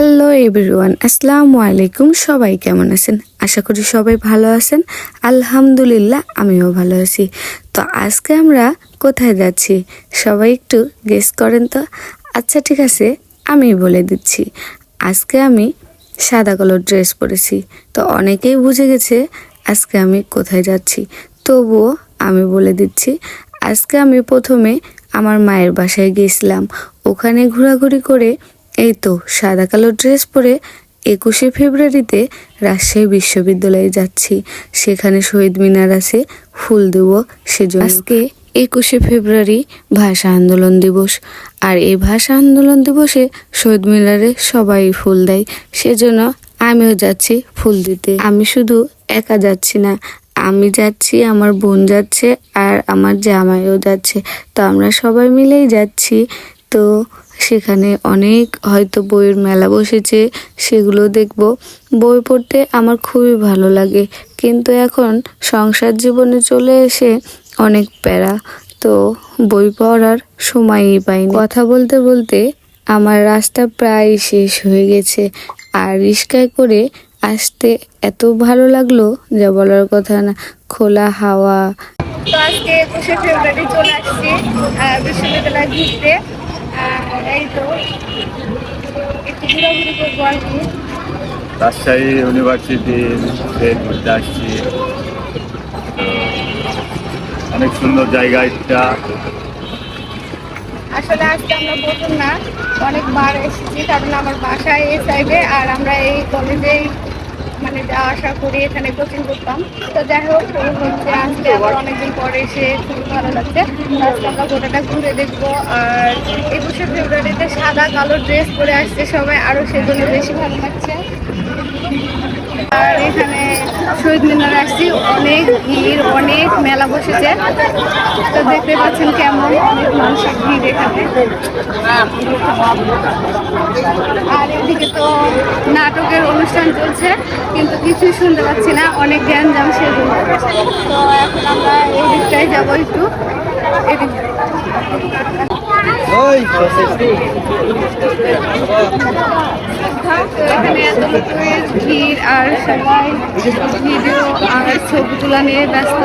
Hello everyone আসসালামু আলাইকুম সবাই কেমন আছেন? আশা করি সবাই ভালো আছেন। আলহামদুলিল্লাহ, আমিও ভালো আছি। তো আজকে আমরা কোথায় যাচ্ছি? সবাই একটু গেস করেন তো? আচ্ছা ঠিক আছে আমি বলে দিচ্ছি। আজকে আমি সাদা কালার ড্রেস পরেছি। তো অনেকেই বুঝে গেছে আজকে আমি কোথায় যাচ্ছি। তবুও আমি বলে দিচ্ছি, আজকে আমি প্রথমে আমার মায়ের বাসায় গেছিলাম ওখানে ঘোরাঘুরি করে এই তো সাদা কালো ড্রেস পরে একুশে ফেব্রুয়ারিতে রাজশাহী বিশ্ববিদ্যালয়ে যাচ্ছি। সেখানে শহীদ মিনার আছে, ফুল দেব সেজন্য। আজকে একুশে ফেব্রুয়ারি ভাষা আন্দোলন দিবস। আর এই ভাষা আন্দোলন দিবসে শহীদ মিনারে সবাই ফুল দেয়। সেজন্য আমিও যাচ্ছি ফুল দিতে। আমি শুধু একা যাচ্ছি না, আমি যাচ্ছি, আমার বোন যাচ্ছে আর আমার জামাইও যাচ্ছে। তো আমরা সবাই মিলেই যাচ্ছি। তো সেখানে অনেক হয়তো বইয়ের মেলা বসেছে, সেগুলো দেখব। বই পড়তে আমার খুবই ভালো লাগে। কিন্তু এখন সংসার জীবনে চলে এসে অনেক প্যারা। তো বই পড়ার সময়ই পাইনি। কথা বলতে বলতে আমার রাস্তা প্রায় শেষ হয়ে গেছে। আর রিস্কায় করে আসতে এত ভালো লাগল যা বলার কথা না। খোলা হাওয়া। তো আজকে একুশে ফেব্রুয়ারি চলে আসছি বিশ্ববিদ্যালয় ঘুরতে। আহ, তো একটু ঘোরাঘুরি করব রাজশাহী ইউনিভার্সিটি ঘুরতে আসছি। অনেক সুন্দর জায়গা এটা আসলে আজকে আমরা প্রথম না অনেকবার এসেছি কারণ আমার বাসায় এই সাইডে আর আমরা এই কলেজেই মানে যাওয়া আসা করি এখানে কোচিং করতাম। তো যাই হোক হচ্ছে আজকে, আবার অনেকদিন পরে এসে খুবই ভালো লাগছে। আমরা গোটাটা ঘুরে দেখব। আর একুশে ফেব্রুয়ারিতে সাদা কালো ড্রেস পরে আসছে সবাই আরও সেজন্য বেশি ভালো লাগছে। আর এখানে শহীদ মিনারে আসছি। অনেক ভিড়, অনেক মেলা বসেছে। তো দেখতে পাচ্ছেন কেমন, অনেক মানুষের ভিড় এখানে। আর এদিকে তো নাটকের অনুষ্ঠান চলছে, কিন্তু কিছুই শুনতে পাচ্ছি না, অনেক জ্ঞান জাম সে তো এখন আমরা এই দিকটায় যাব একটু, এদিক। তো এখানে এত লোকের ভিড় আর সবাই ভিডিও আর ছবি তোলা নিয়ে ব্যস্ত।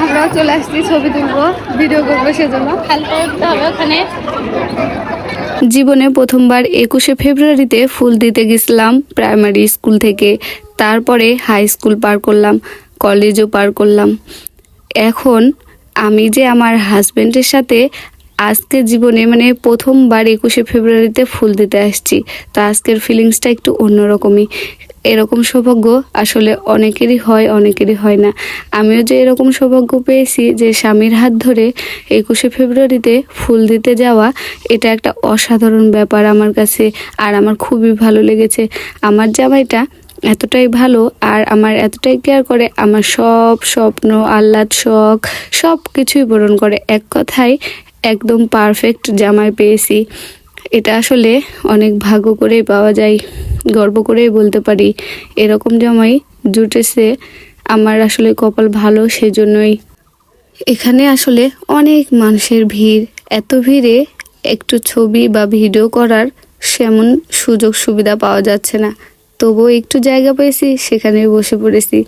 আমরাও চলে আসছি ছবি তুলবো ভিডিও করব সেজন্য। খেয়াল করতে হবে ওখানে। জীবনে প্রথমবার একুশে ফেব্রুয়ারিতে ফুল দিতে গেছিলাম প্রাইমারি স্কুল থেকে। তারপরে হাই স্কুল পার করলাম কলেজও পার করলাম। এখন আমি যে আমার হাজবেন্ডের সাথে আজকে জীবনে মানে প্রথমবার একুশে ফেব্রুয়ারিতে ফুল দিতে আসছি। তো আজকের ফিলিংসটা একটু অন্যরকমই। এরকম সৌভাগ্য আসলে অনেকেরই হয় অনেকেরই হয় না। আমিও যে এরকম সৌভাগ্য পেয়েছি যে স্বামীর হাত ধরে একুশে ফেব্রুয়ারিতে ফুল দিতে যাওয়া, এটা একটা অসাধারণ ব্যাপার আমার কাছে আর আমার খুবই ভালো লেগেছে। আমার জামাইটা এতটাই ভালো আর আমার এতটাই কেয়ার করে, আমার সব স্বপ্ন, আহ্লাদ, শখ সব কিছুই পূরণ করে। এক কথায় একদম পারফেক্ট জামাই পেয়েছি। এটা আসলে অনেক ভাগ্য করেই পাওয়া যায়, গর্ব করেই বলতে পারি। এরকম জামাই জুটেছে, আমার আসলে কপাল ভালো সেজন্যই। এখানে আসলে অনেক মানুষের ভিড়, এত ভিড়ে একটু ছবি বা ভিডিও করার সেমন সুযোগ সুবিধা পাওয়া যাচ্ছে না। তবুও একটু জায়গা পেয়েছি সেখানে বসে পড়েছি।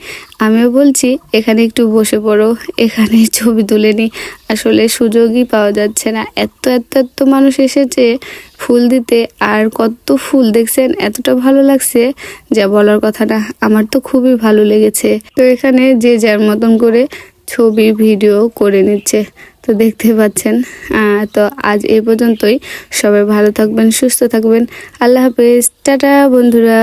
আমিও বলছি, এখানে একটু বসে পড়ো, এখানে ছবি তুলে নি। আসলে সুযোগই পাওয়া যাচ্ছে না। এত এত এত মানুষ এসেছে ফুল দিতে, আর কত ফুল দেখছেন, এতটা ভালো লাগছে যা বলার কথা না। আমার তো খুবই ভালো লেগেছে। তো এখানে যে যার মতন করে ছবি, ভিডিও করে নিচ্ছে, তো দেখতে পাচ্ছেন। তো আজ এই পর্যন্তই। সবাই ভালো থাকবেন, সুস্থ থাকবেন। আল্লাহ হাফেজ। টাটা বন্ধুরা।